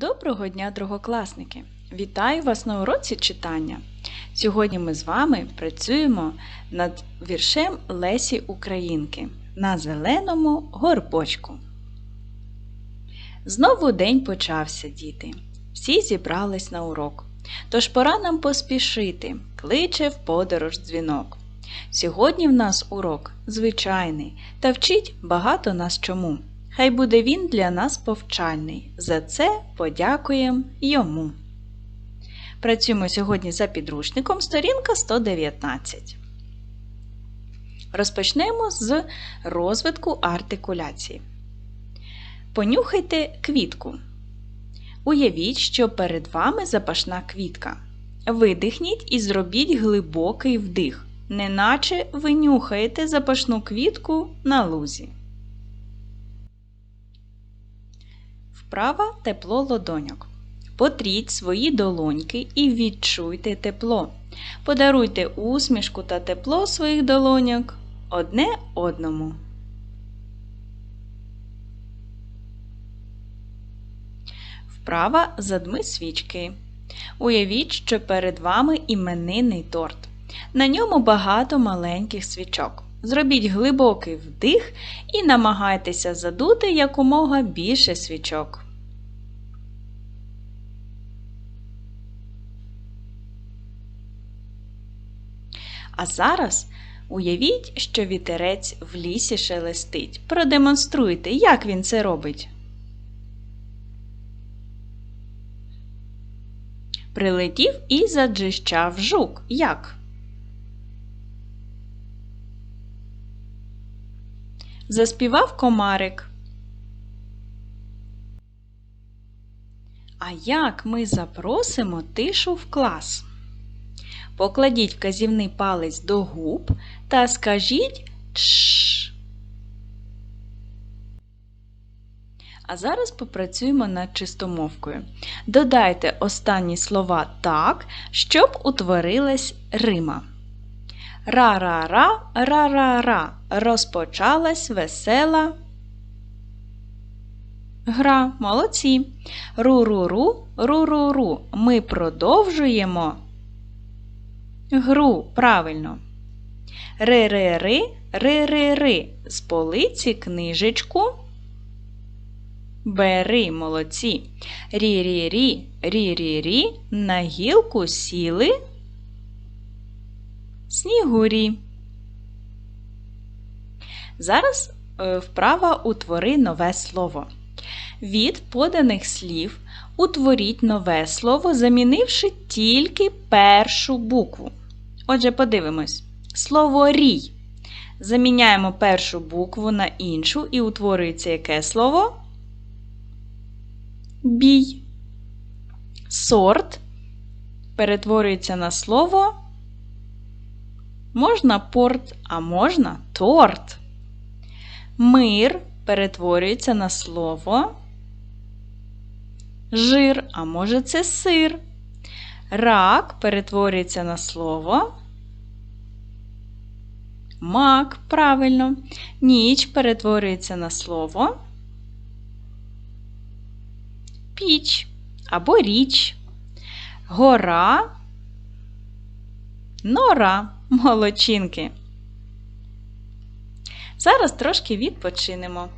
Доброго дня, другокласники! Вітаю вас на уроці читання. Сьогодні ми з вами працюємо над віршем Лесі Українки на зеленому горбочку. Знову день почався, діти. Всі зібрались на урок. Тож пора нам поспішити, кличе в подорож дзвінок. Сьогодні в нас урок звичайний та вчить багато нас чому. Хай буде він для нас повчальний. За це подякуємо йому. Працюємо сьогодні за підручником сторінка 119. Розпочнемо з розвитку артикуляції. Понюхайте квітку. Уявіть, що перед вами запашна квітка. Видихніть і зробіть глибокий вдих, неначе ви нюхаєте запашну квітку на лузі. Вправа тепло лодоньок. Потріть свої долоньки і відчуйте тепло. Подаруйте усмішку та тепло своїх долоньок одне одному. Вправа задми свічки. Уявіть, що перед вами іменинний торт. На ньому багато маленьких свічок. Зробіть глибокий вдих і намагайтеся задути якомога більше свічок. А зараз уявіть, що вітерець в лісі шелестить. Продемонструйте, як він це робить. Прилетів і заджищав жук. Як? Заспівав комарик. А як ми запросимо тишу в клас? Покладіть вказівний палець до губ та скажіть «чш». А зараз попрацюємо над чистомовкою. Додайте останні слова так, щоб утворилась рима. Ра-ра-ра, ра-ра-ра. Розпочалась весела гра. Молодці. Ру-ру-ру, ру-ру-ру. Ми продовжуємо гру. Правильно. Ри-ри-ри, ри-ри-ри. З полиці книжечку. Бери, молодці. Рі-рі-рі, рі-рі-рі. На гілку сіли. Снігурі. Зараз е, вправа утвори нове слово. Від поданих слів утворіть нове слово, замінивши тільки першу букву. Отже, подивимось. Слово рій. Заміняємо першу букву на іншу і утворюється яке слово? Бій. Сорт перетворюється на слово. Можна порт, а можна торт. Мир перетворюється на слово жир, а може це сир. Рак перетворюється на слово мак, правильно. Ніч перетворюється на слово піч або річ. Гора нора молодчинки. Зараз трошки відпочинемо.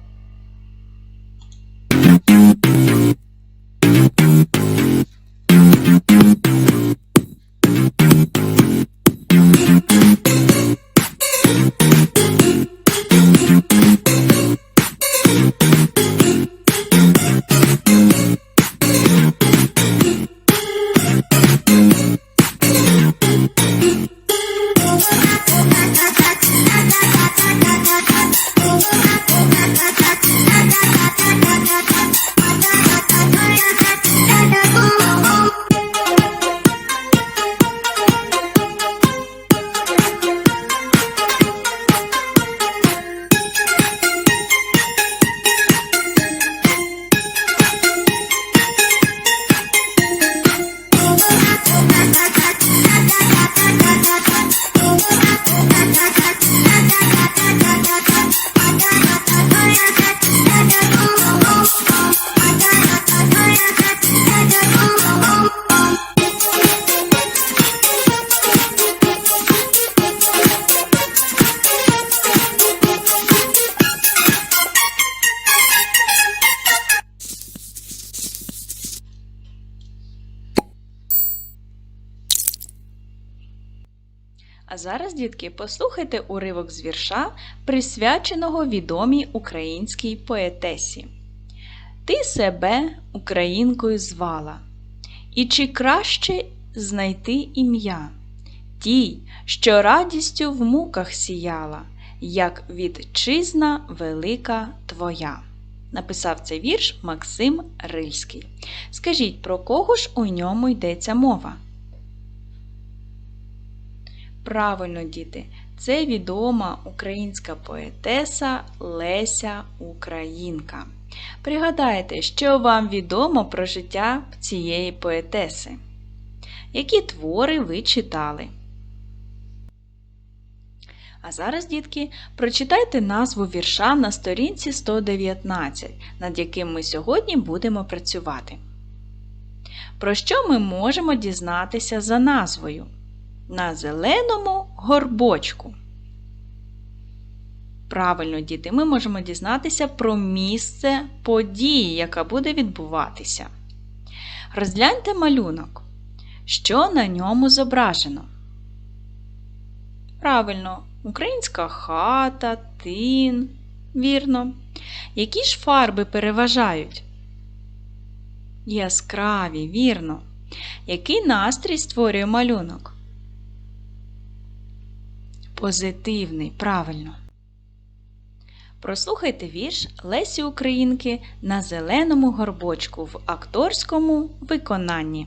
А зараз, дітки, послухайте уривок з вірша, присвяченого відомій українській поетесі. Ти себе українкою звала, і чи краще знайти ім'я? Тій, що радістю в муках сіяла, як вітчизна велика твоя. Написав цей вірш Максим Рильський. Скажіть, про кого ж у ньому йдеться мова? Правильно, діти, це відома українська поетеса Леся Українка. Пригадайте, що вам відомо про життя цієї поетеси. Які твори ви читали? А зараз, дітки, прочитайте назву вірша на сторінці 119, над яким ми сьогодні будемо працювати. Про що ми можемо дізнатися за назвою? На зеленому горбочку. Правильно, діти, ми можемо дізнатися про місце події, яка буде відбуватися. Розгляньте малюнок. Що на ньому зображено? Правильно, українська хата, тин. Вірно. Які ж фарби переважають? Яскраві, вірно. Який настрій створює малюнок? Позитивний, правильно. Прослухайте вірш Лесі Українки на зеленому горбочку в акторському виконанні.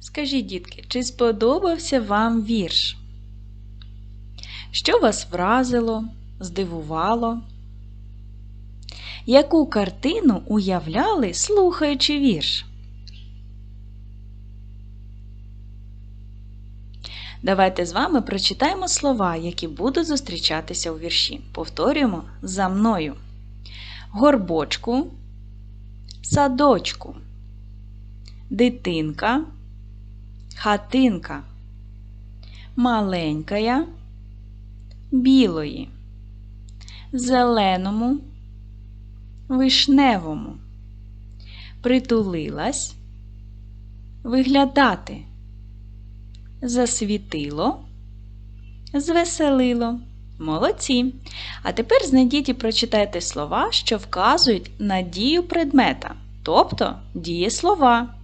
Скажіть, дітки, чи сподобався вам вірш? Що вас вразило, здивувало? Яку картину уявляли, слухаючи вірш? Давайте з вами прочитаємо слова, які будуть зустрічатися у вірші. Повторюємо за мною: горбочку, садочку, дитинка, хатинка, маленькая, білої, зеленому, вишневому, притулилась, виглядати засвітило, звеселило. Молодці. А тепер знайдіть і прочитайте слова, що вказують на дію предмета, тобто дієслова.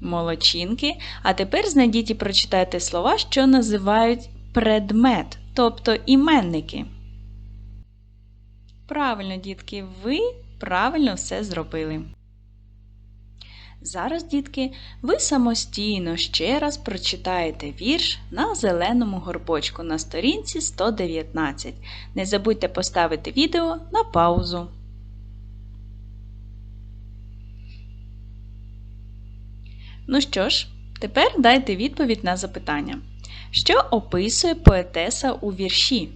Молодчинки. А тепер знайдіть і прочитайте слова, що називають предмет, тобто іменники. Правильно, дітки, ви правильно все зробили. Зараз, дітки, ви самостійно ще раз прочитаєте вірш на зеленому горбочку на сторінці 119. Не забудьте поставити відео на паузу. Ну що ж, тепер дайте відповідь на запитання. Що описує поетеса у вірші?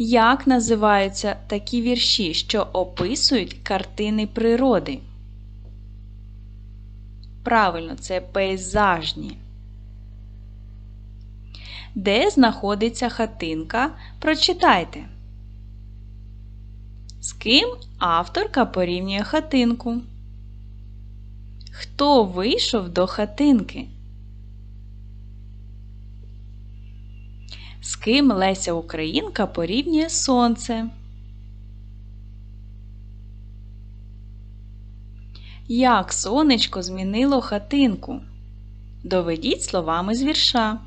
Як називаються такі вірші, що описують картини природи? Правильно, це пейзажні. Де знаходиться хатинка? Прочитайте. З ким авторка порівнює хатинку? Хто вийшов до хатинки? З ким Леся Українка порівнює сонце? Як сонечко змінило хатинку? Доведіть словами з вірша.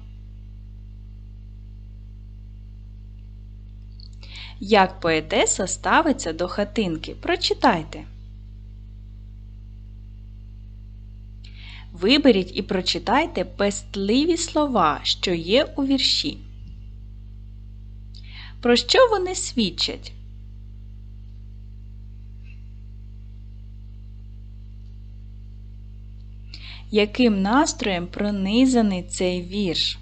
Як поетеса ставиться до хатинки? Прочитайте. Виберіть і прочитайте пестливі слова, що є у вірші. Про що вони свідчать? Яким настроєм пронизаний цей вірш?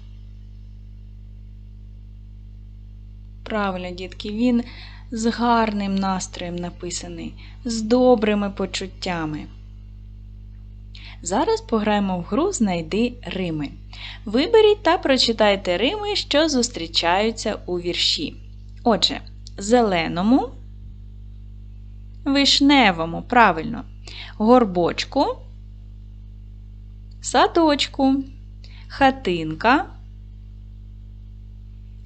Правильно, дітки, він з гарним настроєм написаний, з добрими почуттями. Зараз пограємо в гру Знайди Рими. Виберіть та прочитайте Рими, що зустрічаються у вірші. Отже, зеленому, вишневому, правильно, горбочку, садочку, хатинка,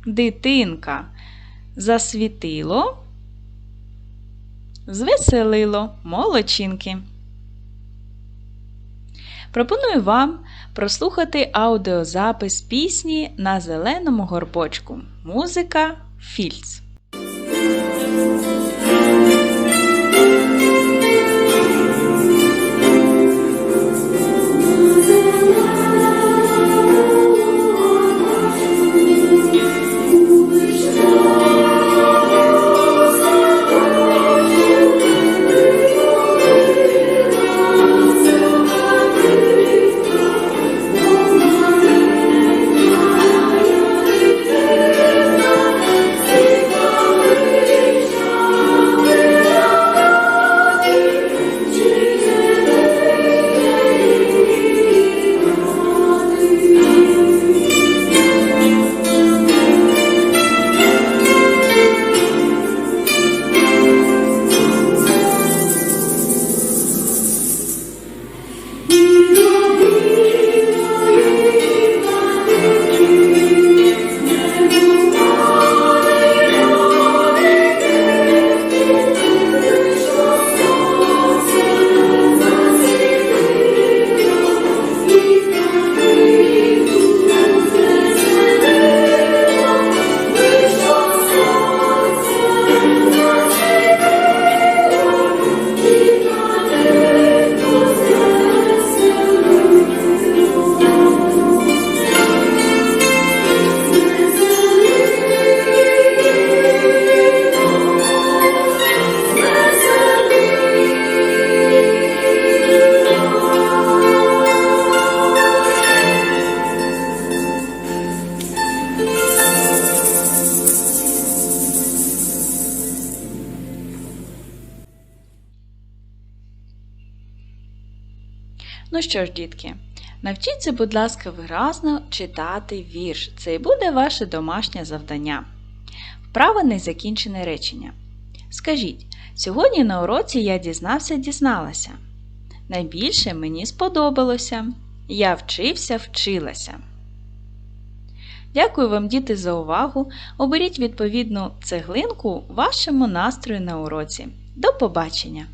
дитинка, засвітило, звеселило, молодчинки. Пропоную вам прослухати аудіозапис пісні на зеленому горбочку. Музика fields. Що ж, дітки, навчіться, будь ласка, виразно читати вірш. Це і буде ваше домашнє завдання. Вправа незакінчене речення. Скажіть, сьогодні на уроці я дізнався, дізналася. Найбільше мені сподобалося. Я вчився, вчилася. Дякую вам, діти, за увагу. Оберіть відповідну цеглинку вашому настрою на уроці. До побачення!